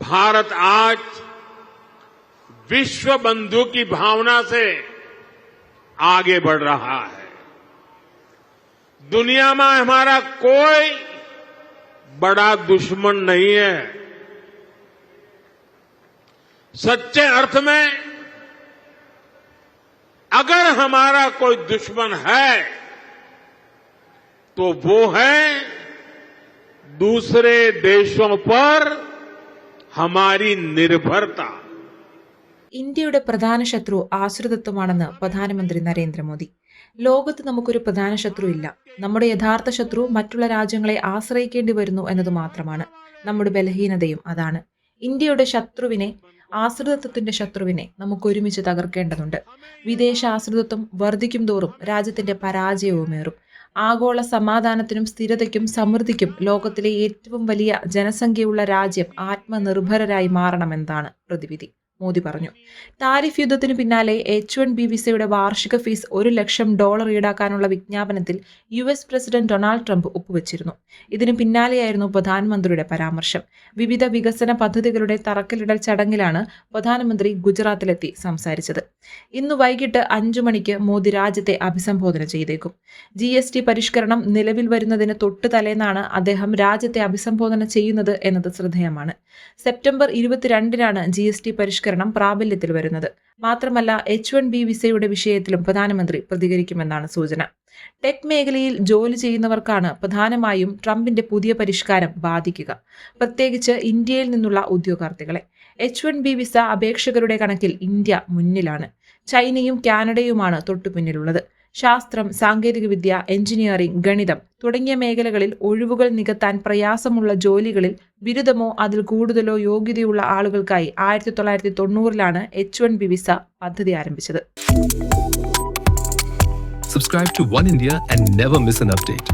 भारत आज विश्व बंधु की भावना से आगे बढ़ रहा है। दुनिया में हमारा कोई बड़ा दुश्मन नहीं है। सच्चे अर्थ में अगर हमारा कोई दुश्मन है तो वो है दूसरे देशों पर ഇന്ത്യയുടെ പ്രധാന ശത്രു ആശ്രിതത്വമാണെന്ന് പ്രധാനമന്ത്രി നരേന്ദ്രമോദി. ലോകത്ത് നമുക്കൊരു പ്രധാന ശത്രു ഇല്ല. നമ്മുടെ യഥാർത്ഥ ശത്രു മറ്റുള്ള രാജ്യങ്ങളെ ആശ്രയിക്കേണ്ടി വരുന്നു എന്നത് മാത്രമാണ്. നമ്മുടെ ബലഹീനതയും അതാണ്. ഇന്ത്യയുടെ ശത്രുവിനെ ആശ്രിതത്വത്തിന്റെ ശത്രുവിനെ നമുക്ക് ഒരുമിച്ച് തകർക്കേണ്ടതുണ്ട്. വിദേശ ആശ്രിതത്വം വർദ്ധിക്കും തോറും രാജ്യത്തിന്റെ പരാജയവുമേറും ആഗോള സമാധാനത്തിനും സ്ഥിരതയ്ക്കും സമൃദ്ധിക്കും ലോകത്തിലെ ഏറ്റവും വലിയ ജനസംഖ്യയുള്ള രാജ്യം ആത്മനിർഭരരായി മാറണമെന്നാണ് പ്രതിവിധി. മോദി പറഞ്ഞു. താരിഫ് യുദ്ധത്തിന് പിന്നാലെ എച്ച് വൺ ബി വിസയുടെ വാർഷിക ഫീസ് ഒരു ലക്ഷം ഡോളർ ഈടാക്കാനുള്ള വിജ്ഞാപനത്തിൽ U S president Donald Trump ഒപ്പുവച്ചിരുന്നു. ഇതിന് പിന്നാലെയായിരുന്നു പ്രധാനമന്ത്രിയുടെ പരാമർശം. വിവിധ വികസന പദ്ധതികളുടെ തറക്കല്ലിടൽ ചടങ്ങിലാണ് പ്രധാനമന്ത്രി ഗുജറാത്തിലെത്തി സംസാരിച്ചത്. ഇന്ന് വൈകിട്ട് അഞ്ചു മണിക്ക് മോദി രാജ്യത്തെ അഭിസംബോധന ചെയ്തേക്കും. ജി എസ് ടി പരിഷ്കരണം നിലവിൽ വരുന്നതിന് തൊട്ടു തലേന്നാണ് അദ്ദേഹം രാജ്യത്തെ അഭിസംബോധന ചെയ്യുന്നത് എന്നത് ശ്രദ്ധേയമാണ്. സെപ്റ്റംബർ ഇരുപത്തിരണ്ടിനാണ് ജി എസ് ടി പരിഷ്കരണം പ്രാബല്യത്തിൽ വരുന്നത്. മാത്രമല്ല എച്ച് വൺ ബി വിസയുടെ വിഷയത്തിലും പ്രധാനമന്ത്രി പ്രതികരിക്കുമെന്നാണ് സൂചന. ടെക് മേഖലയിൽ ജോലി ചെയ്യുന്നവർക്കാണ് പ്രധാനമായും ട്രംപിന്റെ പുതിയ പരിഷ്കാരം ബാധിക്കുക. പ്രത്യേകിച്ച് ഇന്ത്യയിൽ നിന്നുള്ള ഉദ്യോഗാർത്ഥികളെ. എച്ച് വൺ ബി വിസ അപേക്ഷകരുടെ കണക്കിൽ ഇന്ത്യ മുന്നിലാണ്. ചൈനയും കാനഡയുമാണ് തൊട്ടുപിന്നിലുള്ളത്. ശാസ്ത്രം സാങ്കേതികവിദ്യ എഞ്ചിനീയറിംഗ് ഗണിതം തുടങ്ങിയ മേഖലകളിൽ ഒഴിവുകൾ നികത്താൻ പ്രയാസമുള്ള ജോലികളിൽ ബിരുദമോ അതിൽ കൂടുതലോ യോഗ്യതയുള്ള ആളുകൾക്കായി ആയിരത്തി തൊള്ളായിരത്തി തൊണ്ണൂറിലാണ് എച്ച് വൺ ബി വിസ പദ്ധതി ആരംഭിച്ചത് Subscribe to One India and never miss an update.